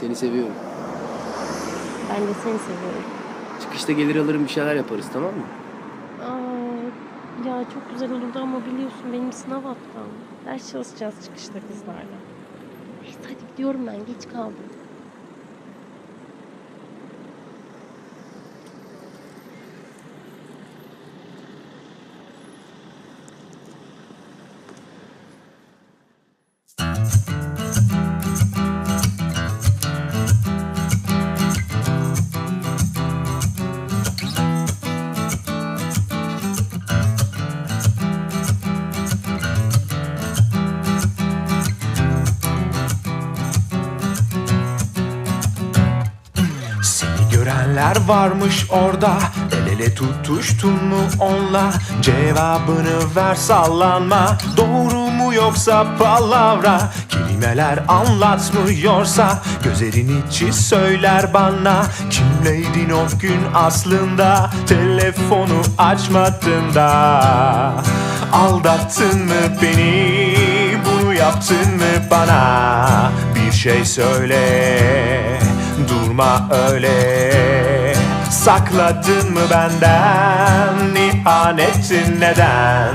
Seni seviyorum. Ben de seni seviyorum. Çıkışta gelir alırım bir şeyler yaparız tamam mı? Aa, ya çok güzel olurdu ama biliyorsun benim sınav haftam. Ders çalışacağız çıkışta kızlarla. Neyse hadi gidiyorum ben geç kaldım. Görenler varmış orada. El ele tutuştun mu onla Cevabını ver sallanma. Doğru mu yoksa palavra? Kelimeler anlatmıyorsa Gözlerin içi söyler bana. Kimleydin o gün aslında? Telefonu açmadın da Aldattın mı beni? Bunu yaptın mı bana? Bir şey söyle Durma öyle. Sakladın mı benden İhanetin neden?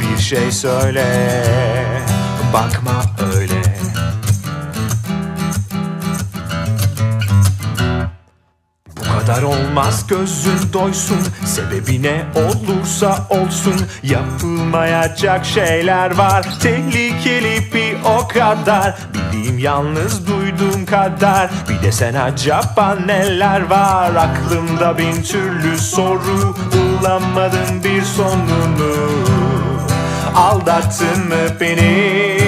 Bir şey söyle Bakma öyle kadar olmaz gözün doysun. Sebebi ne olursa olsun Yapılmayacak şeyler var. Tehlikeli bir o kadar. Bildiğim yalnız duyduğum kadar. Bir de sen acaba neler var? Aklımda bin türlü soru Bulamadım bir sonunu. Aldattın mı beni?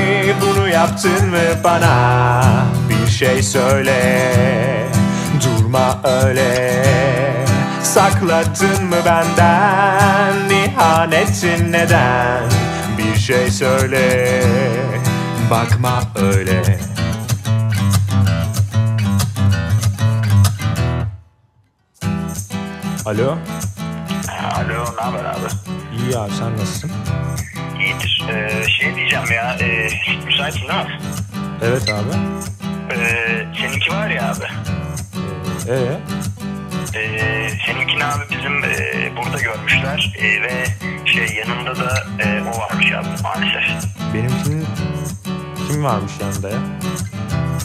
Bunu yaptın mı bana? Bir şey söyle Durma öyle Sakladın mı benden İhanetin neden Bir şey söyle Bakma öyle Alo Alo, ne haber abi? İyi abi sen nasılsın? İyidir. Ee, şey diyeceğim ya, e, müsaitsin değil mi? Evet abi Ee, Ee Ee, seninkini abi bizim e, burada görmüşler e, ve şey yanında da e, o varmış abi maalesef. benimkinin kim varmış yanında ya?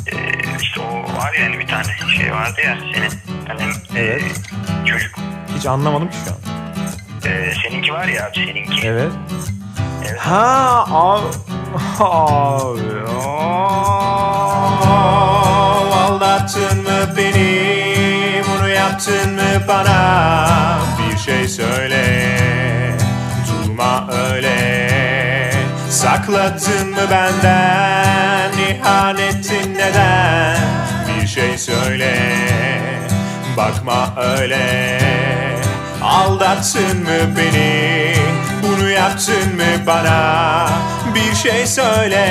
Ee, işte o var ya hani bir tane şey vardı ya senin hani Evet. e, çocuk. Hiç anlamadım ki şu an. Ee, seninki var ya abi seninki. Evet. Evet. Ha abi. Abi. Aldattın mı beni? Yaptın mı bana? Bir şey söyle. Durma öyle. Sakladın mı benden? İhanetin neden? Bir şey söyle. Bakma öyle. Aldattın mı beni? Bunu yaptın mı bana? Bir şey söyle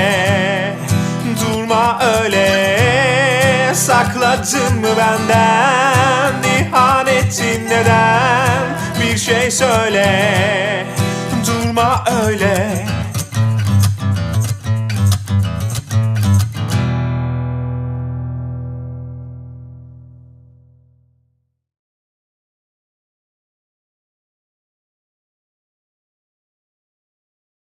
Durma öyle Sakladın mı benden? Söyle Durma öyle